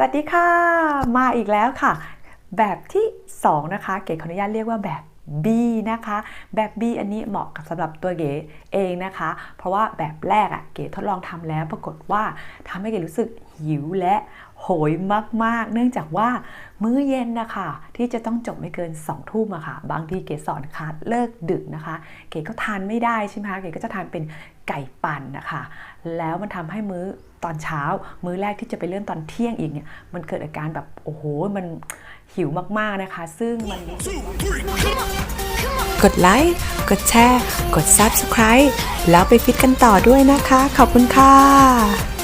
สวัสดีค่ะ มาอีกแล้วค่ะ แบบที่ 2 นะคะ เก๋ขออนุญาตเรียกว่าแบบ B นะคะ แบบ B อันนี้เหมาะกับสำหรับตัวเก๋เองนะคะ เพราะว่าแบบแรกอะ่ะเก๋ทดลองทำแล้วปรากฏว่าทำให้เก๋รู้สึกหิวและ โหยมาก ๆ เนื่องจากว่ามื้อเย็นนะคะที่จะต้องจบไม่เกิน2องทุ่มอะค่ะ บางทีเก๋สอนคาสเลิกดึกนะคะ เก๋ก็ทานไม่ได้ใช่ไหมคะเก๋ก็จะทานเป็นไก่ปั่นนะคะ แล้วมันทำให้มื้อตอนเช้า มื้อแรกที่จะไปเริ่มตอนเที่ยงอีกเนี่ยมันเกิดอาการแบบโอ้โหมันหิวมากๆนะคะ ซึ่งมันกดไลค์กดแชร์ กด Subscribe แล้วไปฟิตกันต่อด้วยนะคะ ขอบคุณค่ะ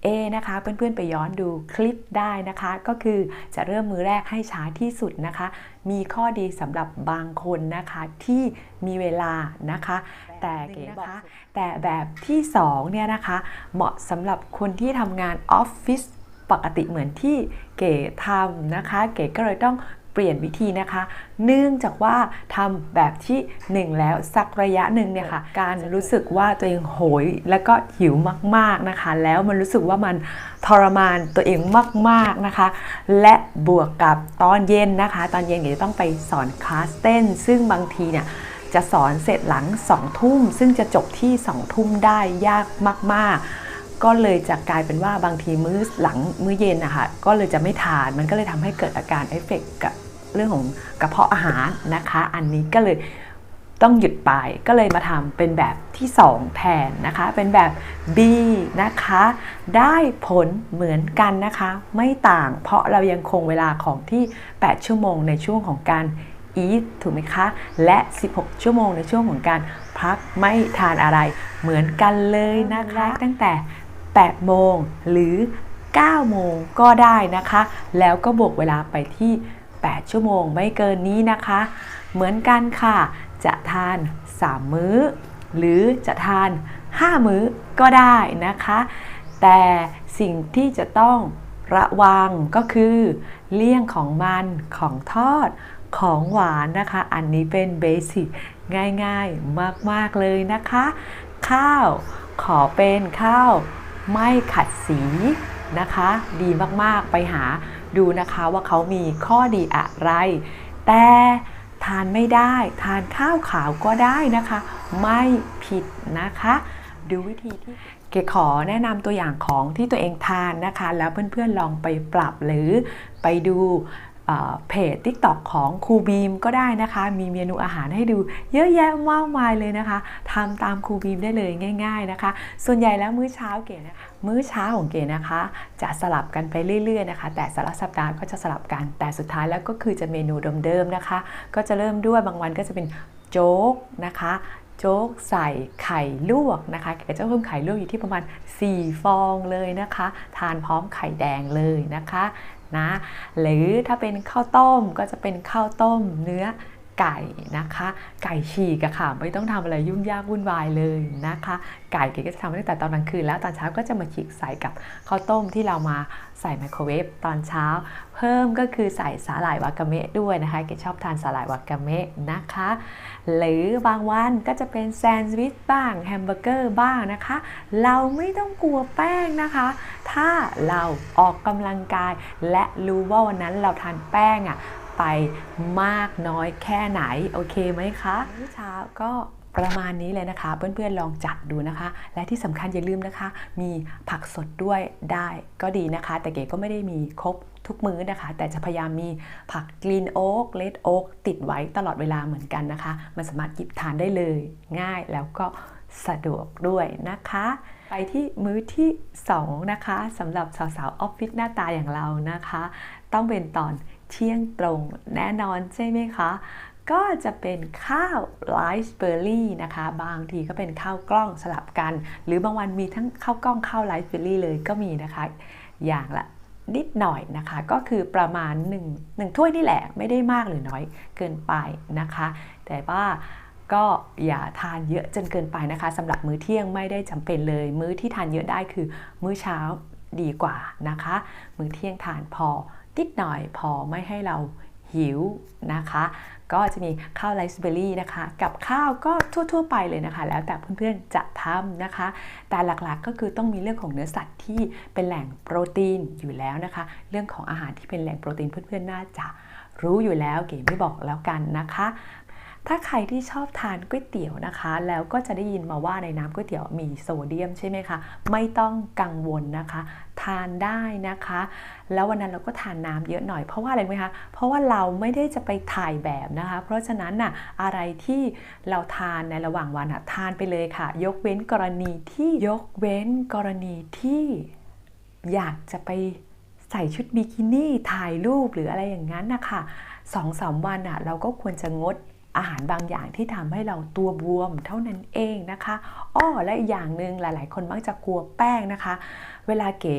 แบบ A นะคะเพื่อนๆไปย้อนดูคลิปได้นะคะ ก็คือจะเริ่มมือแรกให้ช้าที่สุดนะคะ มีข้อดีสำหรับบางคนนะคะที่มีเวลานะคะ แต่เก๋บอกแต่แบบที่2เนี่ยนะคะ เหมาะสำหรับคนที่ทำงานออฟฟิศปกติเหมือนที่เก๋ทำนะคะ เก๋ก็เลยต้อง เปลี่ยนวิธีนะคะ เนื่องจากว่าทำแบบที่ 1 แล้วสักระยะหนึ่งเนี่ยค่ะการรู้สึกว่าตัวเองโหยแล้วก็หิวมากๆนะคะ แล้วมันรู้สึกว่ามันทรมานตัวเองมากๆนะคะ และบวกกับตอนเย็นนะคะ ตอนเย็นเก๋จะต้องไปสอนคลาสเต้น ซึ่งบางทีเนี่ยจะสอนเสร็จหลัง2ทุ่มซึ่งจะจบที่2ทุ่มได้ยากมากๆ ก็เลยจะกลายเป็นว่าบางทีมื้อหลังมื้อเย็นนะคะก็เลยจะไม่ทานมันก็เลยทำให้เกิดอาการเอฟเฟกต์กับเรื่องของกระเพาะอาหารนะคะ อันนี้ก็เลยต้องหยุดไปก็เลยมาทำเป็นแบบที่ 2 แทนนะคะ เป็นแบบ B นะคะ ได้ผลเหมือนกันนะคะ ไม่ต่างเพราะเรายังคงเวลาของที่ 8 ชั่วโมงในช่วงของการ eat ถูกไหมคะ และ 16 ชั่วโมงในช่วงของการพักไม่ทานอะไรเหมือนกันเลยนะคะ ตั้งแต่ 8 โมงหรือ 9 โมงก็ได้นะคะ แล้วก็บวกเวลาไปที่ 8 ชั่วโมงไม่เกินนี้นะคะ เหมือนกันค่ะ จะทาน 3 มื้อ หรือจะทาน 5 มื้อก็ได้นะคะ แต่สิ่งที่จะต้องระวังก็คือเลี่ยงของมันของทอดของหวานนะคะ อันนี้เป็นเบสิกง่ายๆ มาก ๆ เลยนะคะ ข้าวขอเป็นข้าว ไม่ขัดสีนะคะ ดีมากๆไปหาดูนะคะว่าเขามีข้อดีอะไร แต่ทานไม่ได้ทานข้าวขาวก็ได้นะคะ ไม่ผิดนะคะ ดูวิธีที่เกขอแนะนำตัวอย่างของที่ตัวเองทานนะคะ แล้วเพื่อนๆลองไปปรับหรือไปดู เพจ TikTok ของครูบีมก็ได้นะคะ มีเมนูอาหารให้ดูเยอะแยะมากมายเลยนะคะทำตามครูบีมได้เลยง่าย ๆนะคะ ส่วนใหญ่แล้วมื้อเช้าเก๋นะคะมื้อเช้าของเก๋นะคะ จะสลับกันไปเรื่อยๆนะคะ แต่แต่ละสัปดาห์ก็จะสลับกันแต่สุดท้ายแล้วก็คือจะเมนูเดิมๆนะคะ ก็จะเริ่มด้วยบางวันก็จะเป็นโจ๊กนะคะโจ๊กใส่ไข่ลวกนะคะแกจะเพิ่มไข่ลวกอยู่ที่ประมาณ 4 ฟองเลยนะคะ ทานพร้อมไข่แดงเลยนะคะ นะ หรือถ้าเป็นข้าวต้มก็จะเป็นข้าวต้มเนื้อ ไก่นะคะ ไก่ฉีกอะค่ะ ไม่ต้องทำอะไรยุ่งยากวุ่นวายเลยนะคะ ไก่เก๋ก็จะทำตั้งแต่ตอนกลางคืนแล้วตอนเช้าก็จะมาฉีกใส่กับข้าวต้มที่เรามาใส่ไมโครเวฟตอนเช้า เพิ่มก็คือใส่สาหร่ายวากาเมะด้วยนะคะเก๋ชอบทานสาหร่ายวากาเมะนะคะ หรือบางวันก็จะเป็นแซนด์วิชบ้างแฮมเบอร์เกอร์บ้างนะคะ เราไม่ต้องกลัวแป้งนะคะ ถ้าเราออกกำลังกาย และรู้ว่าวันนั้นเราทานแป้งอะ ไปมากน้อยแค่ไหน โอเคไหมคะเช้าก็ประมาณนี้เลยนะคะ เพื่อนๆลองจัดดูนะคะ และที่สำคัญอย่าลืมนะคะ มีผักสดด้วยได้ก็ดีนะคะ แต่เก๋ก็ไม่ได้มีครบทุกมื้อนะคะ แต่จะพยายามมีผักกรีนโอ๊กเลดโอ๊กติดไว้ตลอดเวลาเหมือนกันนะคะ มันสามารถหยิบทานได้เลยง่ายแล้วก็สะดวกด้วยนะคะ ไปที่มื้อที่ 2 นะคะสำหรับสาวๆออฟฟิศหน้าตาอย่างเรานะคะ ต้องเป็นตอน เที่ยงตรงแน่นอนใช่ไหมคะ ก็จะเป็นข้าวไรซ์เบอร์รี่นะคะ บางทีก็เป็นข้าวกล้องสลับกัน หรือบางวันมีทั้งข้าวกล้องข้าวไรซ์เบอร์รี่เลยก็มีนะคะ อย่างละนิดหน่อยนะคะ ก็คือประมาณ1 1ถ้วยนี่แหละไม่ได้มากหรือน้อยเกินไปนะคะ แต่ว่าก็อย่าทานเยอะจนเกินไปนะคะสำหรับมื้อเที่ยงไม่ได้จำเป็นเลย มื้อที่ทานเยอะได้คือมื้อเช้าดีกว่านะคะ มื้อเที่ยงทานพอ นิดหน่อยพอไม่ให้เราหิวนะคะ ก็จะมีข้าวไรซ์เบอร์รี่นะคะ กับข้าวก็ทั่ว ๆ ไปเลยนะคะ แล้วแต่เพื่อนๆจะทำนะคะ แต่หลักๆก็คือต้องมีเรื่องของเนื้อสัตว์ที่เป็นแหล่งโปรตีนอยู่แล้วนะคะ เรื่องของอาหารที่เป็นแหล่งโปรตีนเพื่อนๆน่าจะรู้อยู่แล้วเก๋ไม่บอกแล้วกันนะคะ ถ้าใครที่ชอบทานก๋วยเตี๋ยวนะคะ แล้วก็จะได้ยินมาว่าในน้ำก๋วยเตี๋ยวมีโซเดียมใช่ไหมคะ ไม่ต้องกังวลนะคะ ทานได้นะคะ แล้ววันนั้นเราก็ทานน้ำเยอะหน่อยเพราะว่าอะไรไหมคะ เพราะว่าเราไม่ได้จะไปถ่ายแบบนะคะ เพราะฉะนั้นน่ะอะไรที่เราทานในระหว่างวันอะทานไปเลยค่ะ ยกเว้นกรณีที่ยกเว้นกรณีที่อยากจะไปใส่ชุดบิกินี่ถ่ายรูปหรืออะไรอย่างนั้นนะคะสองสามวันอะเราก็ควรจะงด อาหารบางอย่างที่ทำให้เราตัวบวมเท่านั้นเองนะคะอ้อและอีกอย่างหนึ่งหลาย ๆ คนมักจะกลัวแป้งนะคะ เวลาเก๋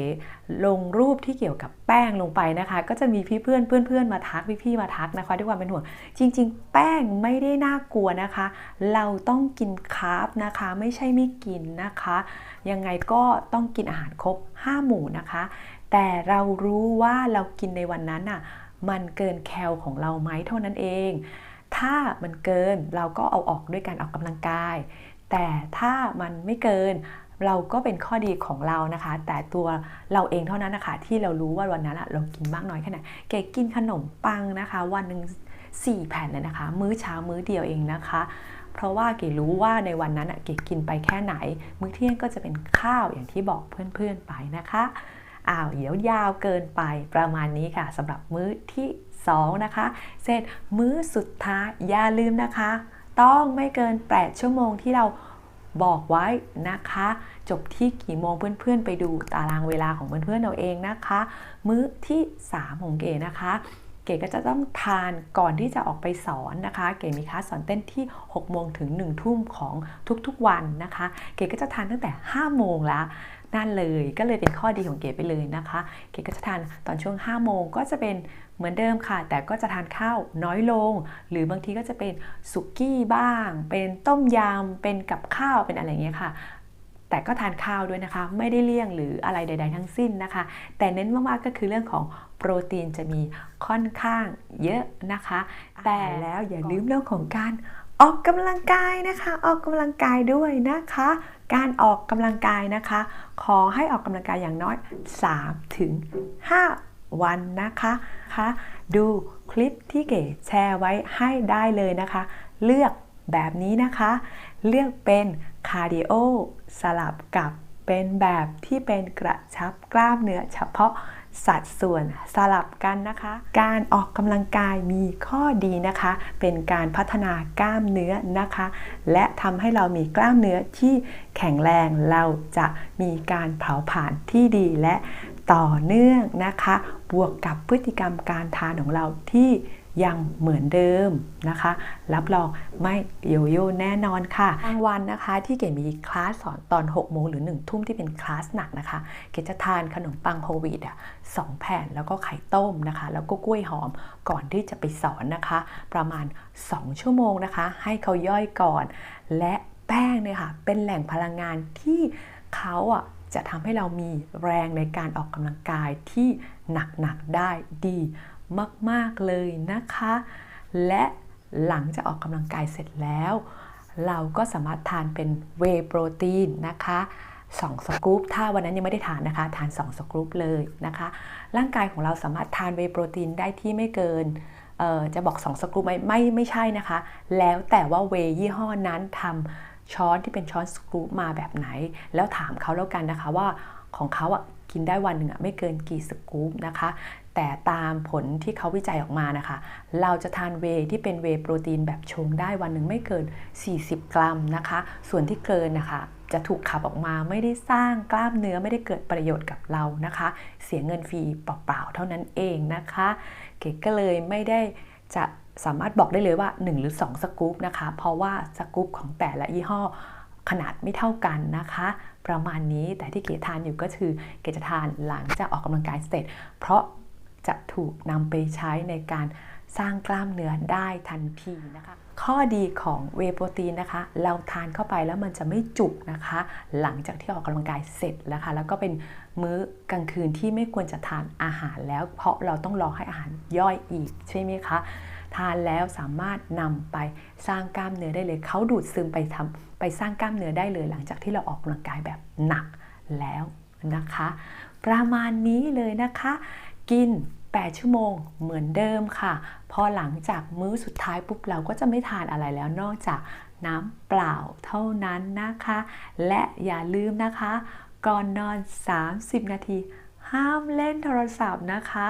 ลงรูปที่เกี่ยวกับแป้งลงไปนะคะ ก็จะมีพี่เพื่อนเพื่อนๆมาทักพี่ๆมาทักนะคะด้วยความเป็นห่วงจริง ๆ แป้งไม่ได้น่ากลัวนะคะ เราต้องกินคาร์บนะคะ ไม่ใช่ไม่กินนะคะ ยังไงก็ต้องกินอาหารครบ 5 หมู่นะคะ แต่เรารู้ว่าเรากินในวันนั้นอะมันเกินแคลของเราไหมเท่านั้นเอง ถ้ามันเกินเราก็เอาออกด้วยการออกกำลังกาย แต่ถ้ามันไม่เกินเราก็เป็นข้อดีของเรานะคะ แต่ตัวเราเองเท่านั้นนะคะที่เรารู้ว่าวันนั้นอะเรากินมากน้อยแค่ไหนเก๋กินขนมปังนะคะ วันหนึ่ง4 แผ่นเลยนะคะ มื้อเช้ามื้อเดียวเองนะคะ เพราะว่าเก๋รู้ว่าในวันนั้นอะเก๋กินไปแค่ไหน มื้อเที่ยงก็จะเป็นข้าวอย่างที่บอกเพื่อนๆไปนะคะอ้าวเดี๋ยวยาวเกินไปประมาณนี้ค่ะสำหรับมื้อที่ 2นะคะ เสร็จมื้อสุดท้ายอย่าลืมนะคะ ต้องไม่เกิน 8 ชั่วโมงที่เราบอกไว้นะคะ จบที่กี่โมงเพื่อนๆ ไปดูตารางเวลาของเพื่อนๆเราเองนะคะ มื้อที่ 3 ของเก๋นะคะ เก๋ก็จะต้องทานก่อนที่จะออกไปสอนนะคะ เก๋มีคลาสสอนเต้นที่ 6 โมงถึง 1 ทุ่มของทุกๆวันนะคะ เก๋ก็จะทานตั้งแต่ 5 โมงแล้ว นั่นเลย ก็เลยเป็นข้อดีของเก๋ไปเลยนะคะ เก๋ก็จะทานตอนช่วง 5 โมงก็จะเป็นเหมือนเดิมค่ะ แต่ก็จะทานข้าวน้อยลง หรือบางทีก็จะเป็นสุกี้บ้าง เป็นต้มยำเป็นกับข้าวเป็นอะไรอย่างเงี้ยค่ะแต่ก็ทานข้าวด้วยนะคะ ไม่ได้เลี่ยงหรืออะไรใด ๆ ทั้งสิ้นนะคะ แต่เน้นมากๆก็คือเรื่องของโปรตีนจะมีค่อนข้างเยอะนะคะ แต่แล้วอย่าลืมเรื่องของการ ออกกำลังกายนะคะ ออกกำลังกายด้วยนะคะ การออกกำลังกายนะคะ ขอให้ออกกำลังกายอย่างน้อย3ถึง5วันนะคะคะดูคลิปที่เก๋แชร์ไว้ให้ได้เลยนะคะ เลือกแบบนี้นะคะ เลือกเป็นคาร์ดิโอสลับกับเป็นแบบที่เป็นกระชับกล้ามเนื้อเฉพาะ สัดส่วนสลับกันนะคะ การออกกำลังกายมีข้อดีนะคะ เป็นการพัฒนากล้ามเนื้อนะคะ และทำให้เรามีกล้ามเนื้อที่แข็งแรงเราจะมีการเผาผลาญที่ดีและต่อเนื่องนะคะ บวกกับพฤติกรรมการทานของเราที่ ยังเหมือนเดิมนะคะ รับรองไม่โยโย่แน่นอนค่ะบางวันนะคะที่เก๋มีคลาสสอนตอน6โมงหรือ 1 ทุ่มที่เป็นคลาสหนักนะคะ เก๋จะทานขนมปังโฮลวีตอะสองแผ่นแล้วก็ไข่ต้มนะคะ แล้วก็กล้วยหอมก่อนที่จะไปสอนนะคะ ประมาณ 2 ชั่วโมงนะคะ ให้เขาย่อยก่อน และแป้งเนี่ยค่ะเป็นแหล่งพลังงานที่เขาอะจะทำให้เรามีแรงในการออกกำลังกายที่หนักๆได้ดี มาก ๆ เลยนะคะ และหลังจากออกกำลังกายเสร็จแล้ว เราก็สามารถทานเป็นเวโปรตีนนะคะ2สกู๊ปถ้าวันนั้นยังไม่ได้ทานนะคะ ทาน 2 สกู๊ปเลยนะคะ ร่างกายของเราสามารถทานเวโปรตีนได้ที่ไม่เกินจะบอก 2 สกู๊ปไหมไม่ไม่ใช่นะคะ แล้วแต่ว่าเวย์ยี่ห้อนั้นทำช้อนที่เป็นช้อนสกู๊ปมาแบบไหน แล้วถามเขาแล้วกันนะคะว่าของเขาอะกินได้วันหนึ่งอะไม่เกินกี่สกู๊ปนะคะ แต่ตามผลที่เขาวิจัยออกมานะคะ เราจะทานเวที่เป็นเวโปรตีนแบบชงได้วันหนึ่งไม่เกิน 40 กรัมนะคะ ส่วนที่เกินนะคะจะถูกขับออกมาไม่ได้สร้างกล้ามเนื้อไม่ได้เกิดประโยชน์กับเรานะคะ เสียเงินฟรีเปล่าๆเท่านั้นเองนะคะ เก๋ก็เลยไม่ได้จะสามารถบอกได้เลยว่า 1 หรือ 2 สกู๊ปนะคะ เพราะว่าสกู๊ปของแต่ละยี่ห้อขนาดไม่เท่ากันนะคะ ประมาณนี้แต่ที่เก๋ทานอยู่ก็คือเก๋จะทานหลังจากออกกำลังกายเสร็จ เพราะ จะถูกนำไปใช้ในการสร้างกล้ามเนื้อได้ทันทีนะคะข้อดีของเวโปรตีนนะคะ เราทานเข้าไปแล้วมันจะไม่จุกนะคะ หลังจากที่ออกกำลังกายเสร็จแล้วค่ะแล้วก็เป็นมื้อกลางคืนที่ไม่ควรจะทานอาหารแล้ว เพราะเราต้องรอให้อาหารย่อยอีกใช่ไหมคะ ทานแล้วสามารถนำไปสร้างกล้ามเนื้อได้เลยเขาดูดซึมไปทำไปสร้างกล้ามเนื้อได้เลย หลังจากที่เราออกกำลังกายแบบหนักแล้วนะคะ ประมาณนี้เลยนะคะ กิน 8 ชั่วโมงเหมือนเดิมค่ะ พอหลังจากมื้อสุดท้ายปุ๊บเราก็จะไม่ทานอะไรแล้วนอกจากน้ำเปล่าเท่านั้นนะคะ และอย่าลืมนะคะ ก่อนนอน 30 นาที ห้ามเล่นโทรศัพท์นะคะ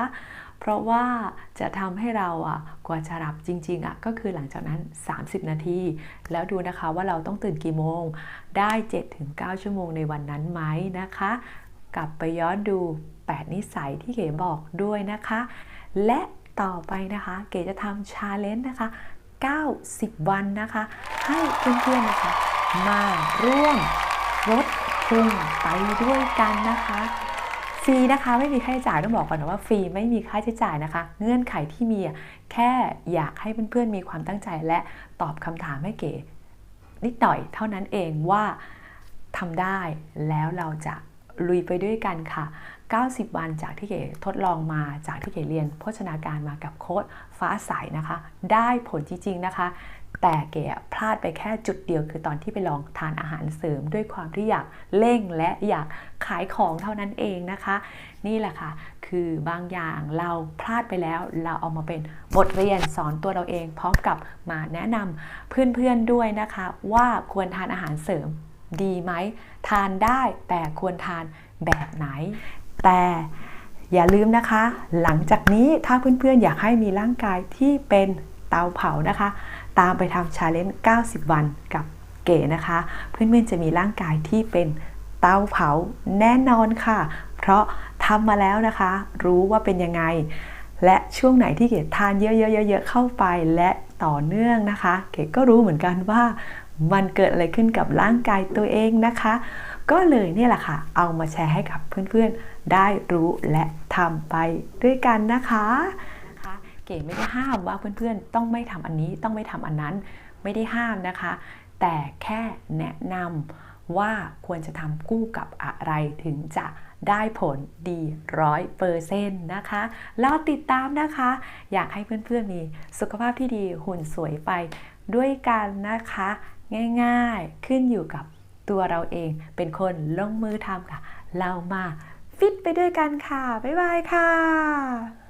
เพราะว่าจะทำให้เราอะกว่าจะหลับจริงๆอะก็คือหลังจากนั้น 30 นาที แล้วดูนะคะว่าเราต้องตื่นกี่โมง ได้ 7-9 ชั่วโมงในวันนั้นไหมนะคะ กลับไปย้อนดู 8 นิสัยที่เก๋บอกด้วยนะคะ และต่อไปนะคะ เก๋จะทำชาเลนจ์นะคะ 90 วันนะคะ ให้เพื่อนๆนะคะ มาร่วมลดพุงไปด้วยกันนะคะฟรีนะคะไม่มีค่าใช้จ่ายต้องบอกก่อนนะว่าฟรีไม่มีค่าใช้จ่ายนะคะ เงื่อนไขที่มีแค่อยากให้เพื่อนๆมีความตั้งใจและตอบคำถามให้เก๋นิดหน่อยเท่านั้นเองว่าทำได้แล้วเราจะ ลุยไปด้วยกันค่ะ 90 วันจากที่เก๋ทดลองมาจากที่เก๋เรียนโภชนาการมากับโค้ดฟ้าใสนะคะ ได้ผลจริงๆนะคะ แต่เก๋พลาดไปแค่จุดเดียวคือตอนที่ไปลองทานอาหารเสริมด้วยความที่อยากเร่งและอยากขายของเท่านั้นเองนะคะ นี่แหละค่ะ คือบางอย่างเราพลาดไปแล้วเราเอามาเป็นบทเรียนสอนตัวเราเองพร้อมกับมาแนะนำเพื่อนๆด้วยนะคะ ว่าควรทานอาหารเสริม ดีไหม ทานได้แต่ควรทานแบบไหน แต่อย่าลืมนะคะ หลังจากนี้ถ้าเพื่อนๆ อยากให้มีร่างกายที่เป็นเตาเผานะคะ ตามไปทำชาเลนจ์90 วันกับเก๋นะคะ เพื่อนๆ จะมีร่างกายที่เป็นเตาเผาแน่นอนค่ะ เพราะทำมาแล้วนะคะ รู้ว่าเป็นยังไง และช่วงไหนที่เก๋ทานเยอะๆๆๆเข้าไปและต่อเนื่องนะคะ เก๋ก็รู้เหมือนกันว่า มันเกิดอะไรขึ้นกับร่างกายตัวเองนะคะ ก็เลยเนี่ยแหละค่ะ เอามาแชร์ให้กับเพื่อนๆ ได้รู้และทำไปด้วยกันนะคะคะเก๋ไม่ได้ห้ามว่าเพื่อนๆ ต้องไม่ทำอันนี้ต้องไม่ทำอันนั้นไม่ได้ห้ามนะคะ แต่แค่แนะนำว่าควรจะทำคู่กับอะไรถึงจะได้ผลดีร้อยเปอร์เซ็นต์นะคะรอติดตามนะคะ อยากให้เพื่อนๆมีสุขภาพที่ดีหุ่นสวยไปด้วยกันนะคะ ง่าย ๆ ขึ้นอยู่กับตัวเราเองเป็นคนลงมือทำค่ะ เรามาฟิตไปด้วยกันค่ะ บ๊ายบายค่ะ